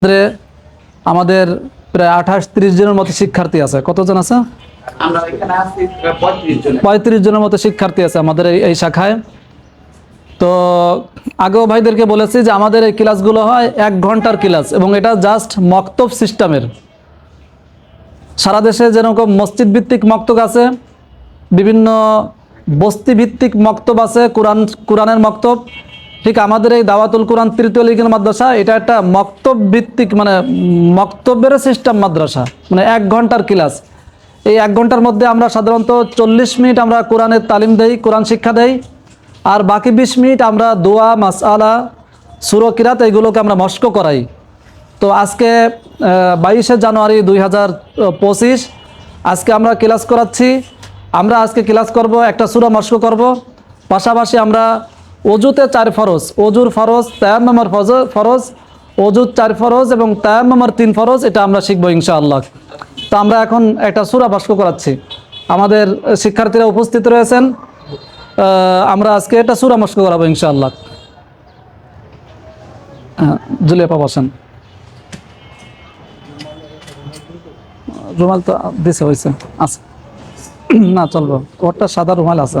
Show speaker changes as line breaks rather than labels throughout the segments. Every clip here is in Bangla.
ক্ষেত্রে আমাদের প্রায় আঠাশ ত্রিশ জনের মতো শিক্ষার্থী আছে। কতজন আছে?
পঁয়ত্রিশ
জনের। মতো শিক্ষার্থী আছে আমাদের এই এই শাখায়। তো আগেও ভাইদেরকে বলেছি যে আমাদের এই ক্লাসগুলো হয় এক ঘণ্টার ক্লাস এবং এটা জাস্ট মক্তব সিস্টেমের। সারা দেশে যেরকম মসজিদ ভিত্তিক মক্তব আছে বিভিন্ন বস্তি ভিত্তিক মক্তব আছে কোরআন কোরআনের মক্তব। ঠিক আমাদের এই দাওয়াতুল কোরআন তৃতীয় লিগের মাদ্রাসা, এটা একটা মক্তব ভিত্তিক মানে মক্তব্যের সিস্টেম মাদ্রাসা মানে এক ঘণ্টার ক্লাস এই এক ঘণ্টার মধ্যে আমরা সাধারণত চল্লিশ মিনিট আমরা কোরআনের তালিম দেই, কোরআন শিক্ষা দেই, আর বাকি বিশ মিনিট আমরা দোয়া, মাসআলা, সুরকিরাত এগুলোকে আমরা মস্ক করাই। তো আজকে বাইশে জানুয়ারি দুই হাজার পঁচিশ, আজকে আমরা ক্লাস করাচ্ছি। আমরা আজকে ক্লাস করব, একটা সুরা মস্ক করব। পাশাপাশি আমরা অজুতে চার ফরজ, অজুর ফরজ, তায়াম্মামার ফজ, ফরজ, অজুর চার ফরজ এবং তায়াম তায়াম্মামার তিন ফরজ, এটা আমরা শিখব ইনশাআল্লাহ। তো আমরা এখন একটা সুরা মস্ক করাচ্ছি। আমাদের শিক্ষার্থীরা উপস্থিত রয়েছেন। আমরা আজকে এটা সুরা মস্ক করাবো ইনশাআল্লাহ। হ্যাঁ জুলিয়া বসেন রুমাল তো দিছে হয়েছে আছে না, চলবো। ওরটা সাদা রুমাল আছে।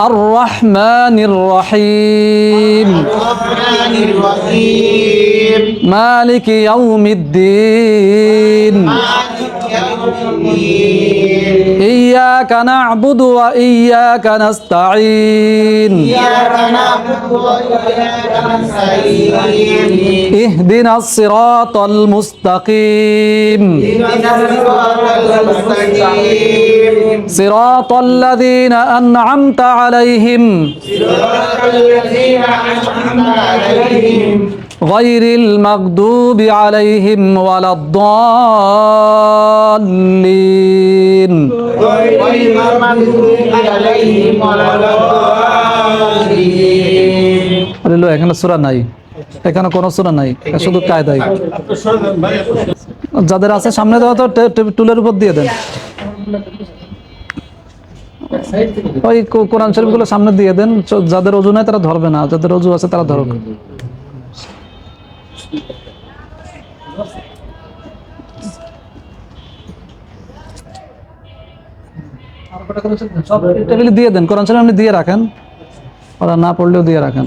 الرحمن الرحيم.
الرحمن الرحيم.
مالك يوم الدين.
مالك يوم الدين.
إياك
إياك نعبد وإياك نستعين.
اهدنا الصراط المستقيم.
اهدنا الصراط المستقيم
صراط الذين أنعمت عليهم
صراط الذين أنعمت عليهم.
غير المغضوب عليهم ولا الضالين
غير المغضوب عليهم ولا الضالين
আরে লো, এখানে সুরা নাই এখানে কোনো সুরা নাই শুধু কায়দাই যাদের আছে সামনে দেওয়া তো টে- টে- টুলের উপর দিয়ে দেন ওই কো- কোরআন শরীফগুলো সামনে দিয়ে দেন চ- যাদের অজু নাই তারা ধরবে না যাদের অজু আছে তারা ধরবে সব টেবিলে দিয়ে দেন কোরআন শরীফ আপনি দিয়ে রাখেন ওরা না পড়লেও দিয়ে রাখেন